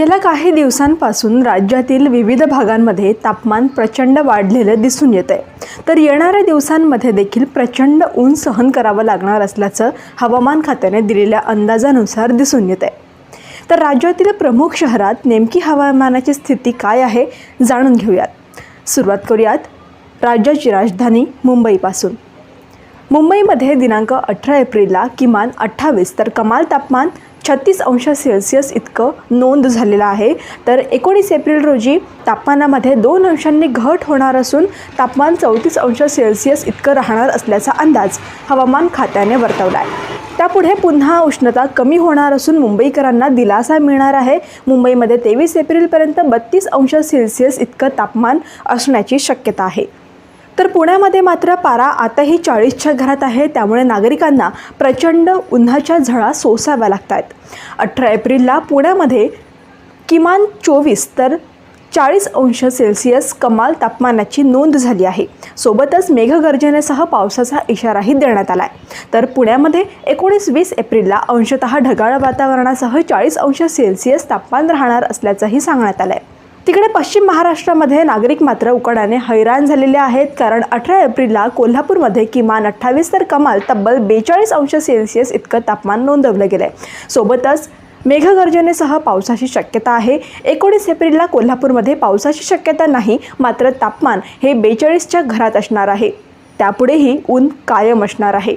गेल्या काही दिवसांपासून राज्यातील विविध भागांमध्ये तापमान प्रचंड वाढलेलं दिसून येत आहे तर येणाऱ्या दिवसांमध्ये देखील प्रचंड ऊन सहन करावं लागणार असल्याचं हवामान खात्याने दिलेल्या अंदाजानुसार दिसून येत आहे तर राज्यातील प्रमुख शहरात नेमकी हवामानाची स्थिती काय आहे जाणून घेऊयात. सुरुवात करूयात राज्याची राजधानी मुंबईपासून. मुंबईमध्ये दिनांक अठरा एप्रिलला किमान अठ्ठावीस तर कमाल तापमान छत्तीस अंश सेल्सिअस इतकं नोंद झालेलं आहे. तर एकोणीस एप्रिल रोजी तापमानामध्ये दोन अंशांनी घट होणार असून तापमान चौतीस अंश सेल्सिअस इतकं राहणार असल्याचा अंदाज हवामान खात्याने वर्तवला आहे त्यापुढे पुन्हा उष्णता कमी होणार असून मुंबईकरांना दिलासा मिळणार आहे. मुंबईमध्ये तेवीस एप्रिलपर्यंत बत्तीस अंश सेल्सिअस इतकं तापमान असण्याची शक्यता आहे. तर पुण्यामध्ये मात्र पारा आताही चाळीसच्या घरात आहे. त्यामुळे नागरिकांना प्रचंड उन्हाच्या झळा सोसाव्या लागत आहेत अठरा एप्रिलला पुण्यामध्ये किमान चोवीस तर चाळीस अंश सेल्सिअस कमाल तापमानाची नोंद झाली आहे. सोबतच मेघगर्जनेसह पावसाचा इशाराही देण्यात आला आहे तर पुण्यामध्ये एकोणीस वीस एप्रिलला अंशतः ढगाळ वातावरणासह चाळीस अंश सेल्सिअस तापमान राहणार असल्याचंही सांगण्यात आलं आहे तिकडे पश्चिम महाराष्ट्रामध्ये नागरिक मात्र उकडाने हैराण झालेले आहेत. कारण अठरा एप्रिलला कोल्हापूरमध्ये किमान अठ्ठावीस तर कमाल तब्बल बेचाळीस अंश सेल्सिअस इतकं तापमान नोंदवलं गेलं आहे सोबतच मेघगर्जनेसह पावसाची शक्यता आहे. एकोणीस एप्रिलला कोल्हापूरमध्ये पावसाची शक्यता नाही मात्र तापमान हे बेचाळीसच्या घरात असणार आहे. त्यापुढेही ऊन कायम असणार आहे.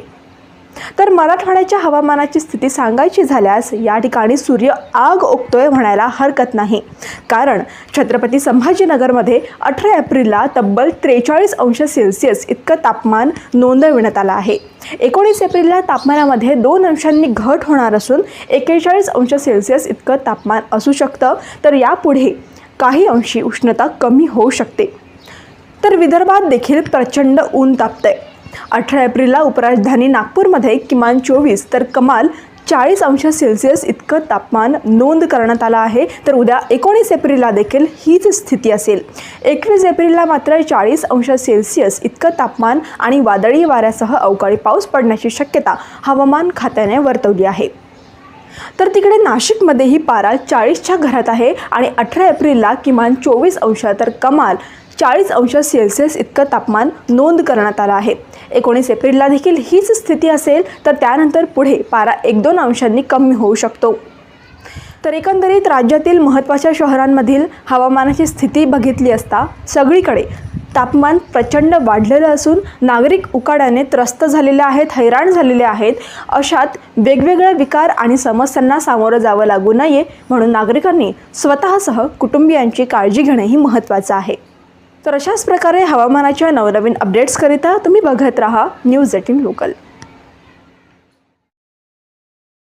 तर मराठवाड्याच्या हवामानाची स्थिती सांगायची झाल्यास या ठिकाणी सूर्य आग ओकतोय म्हणायला हरकत नाही. कारण छत्रपती संभाजीनगरमध्ये अठरा एप्रिलला तब्बल त्रेचाळीस अंश सेल्सिअस इतकं तापमान नोंदविण्यात आलं आहे. एकोणीस एप्रिलला तापमानामध्ये दोन अंशांनी घट होणार असून एकेचाळीस अंश सेल्सिअस इतकं तापमान असू शकतं. तर यापुढे काही अंशी उष्णता कमी होऊ शकते. तर विदर्भात देखील प्रचंड ऊन तापतंय. अठरा एप्रिलला उपराजधानी नागपूरमध्ये किमान चोवीस तर कमाल चाळीस अंश सेल्सिअस इतकं तापमान नोंद करण्यात आलं आहे. तर उद्या एकोणीस एप्रिलला देखील हीच स्थिती असेल. एकवीस एप्रिलला मात्र चाळीस अंश सेल्सिअस इतकं तापमान आणि वादळी वाऱ्यासह अवकाळी पाऊस पडण्याची शक्यता हवामान खात्याने वर्तवली आहे. तर तिकडे नाशिकमध्येही पारा चाळीसच्या घरात आहे आणि अठरा एप्रिलला किमान चोवीस अंश तर कमाल चाळीस अंश सेल्सिअस इतकं तापमान नोंद करण्यात आलं आहे. एकोणीस एप्रिलला देखील हीच स्थिती असेल तर त्यानंतर पुढे पारा एक दोन अंशांनी कमी होऊ शकतो. तर एकंदरीत राज्यातील महत्त्वाच्या शहरांमधील हवामानाची स्थिती बघितली असता सगळीकडे तापमान प्रचंड वाढलेलं असून नागरिक उकाड्याने त्रस्त झालेले आहेत हैराण झालेले आहेत. अशात वेगवेगळ्या विकार आणि समस्यांना सामोरं जावं लागू नये म्हणून नागरिकांनी स्वतःसह कुटुंबियांची काळजी घेणंही महत्त्वाचं आहे. तर अशाच प्रकारे हवामानाच्या नवनवीन अपडेट्सकरिता तुम्ही बघत राहा न्यूज एटीन लोकल